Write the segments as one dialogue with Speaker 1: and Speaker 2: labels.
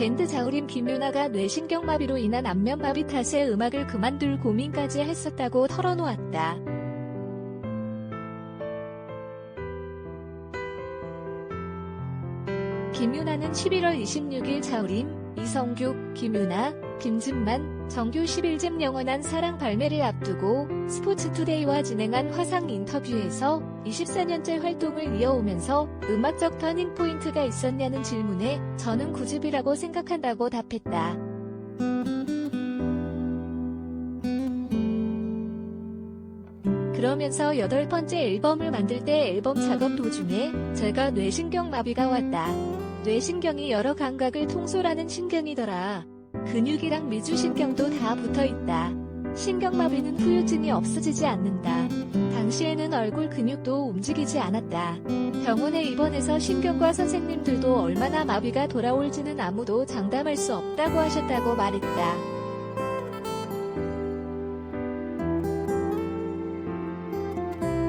Speaker 1: 밴드 자우림 김유나가 뇌신경마비로 인한 안면마비 탓에 음악을 그만둘 고민까지 했었다고 털어놓았다. 김유나는 11월 26일 자우림, 이성규, 김유나, 김진만, 정규 11집 영원한 사랑 발매를 앞두고 스포츠투데이와 진행한 화상 인터뷰에서 24년째 활동을 이어오면서 음악적 터닝 포인트가 있었냐는 질문에 저는 9집이라고 생각한다고 답했다. 그러면서 여덟 번째 앨범을 만들 때 앨범 작업 도중에 제가 뇌신경 마비가 왔다. 뇌신경이 여러 감각을 통솔하는 신경이더라. 근육이랑 미주신경도 다 붙어 있다. 신경마비는 후유증이 없어지지 않는다. 당시에는 얼굴 근육도 움직이지 않았다. 병원에 입원해서 신경과 선생님들도 얼마나 마비가 돌아올지는 아무도 장담할 수 없다고 하셨다고 말했다.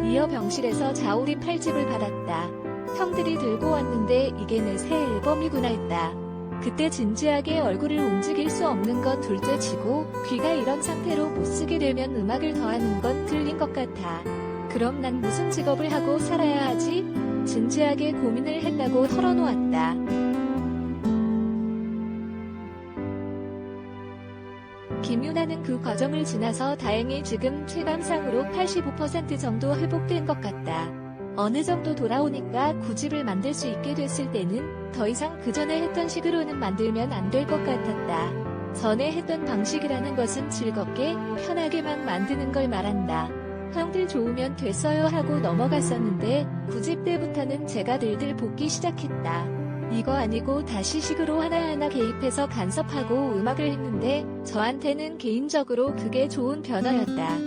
Speaker 1: 이어 병실에서 자우리 8집을 받았다. 형들이 들고 왔는데 이게 내 새 앨범이구나 했다. 그때 진지하게 얼굴을 움직일 수 없는 건 둘째 치고 귀가 이런 상태로 못 쓰게 되면 음악을 더하는 건 틀린 것 같아. 그럼 난 무슨 직업을 하고 살아야 하지? 진지하게 고민을 했다고 털어놓았다. 김유나는 그 과정을 지나서 다행히 지금 체감상으로 85% 정도 회복된 것 같다. 어느 정도 돌아오니까 구집을 만들 수 있게 됐을 때는 더 이상 그 전에 했던 식으로는 만들면 안 될 것 같았다. 전에 했던 방식이라는 것은 즐겁게, 편하게만 만드는 걸 말한다. 형들 좋으면 됐어요 하고 넘어갔었는데 구집 때부터는 제가 들들 볶기 시작했다. 이거 아니고 다시 식으로 하나하나 개입해서 간섭하고 음악을 했는데 저한테는 개인적으로 그게 좋은 변화였다.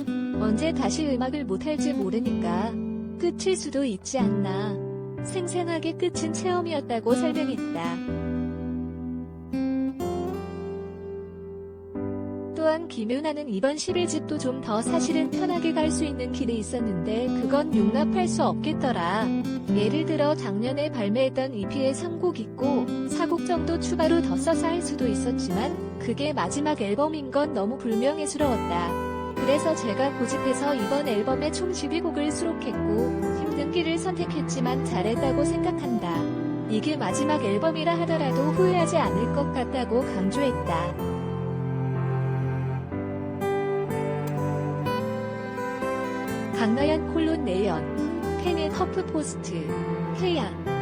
Speaker 1: 언제 다시 음악을 못할지 모르니까 끝일 수도 있지 않나. 생생하게 끝인 체험이었다고 설명했다. 또한 김윤아는 이번 11집도 좀 더 사실은 편하게 갈 수 있는 길이 있었는데 그건 용납할 수 없겠더라. 예를 들어 작년에 발매했던 EP에 3곡 있고 4곡 정도 추가로 더 써서 할 수도 있었지만 그게 마지막 앨범인 건 너무 불명예스러웠다. 그래서 제가 고집해서 이번 앨범에 총 12곡을 수록했고 힘든 길을 선택했지만 잘했다고 생각한다. 이게 마지막 앨범이라 하더라도 후회하지 않을 것 같다고 강조했다. 강나연 콜론 내연 팬의 커프 포스트 태양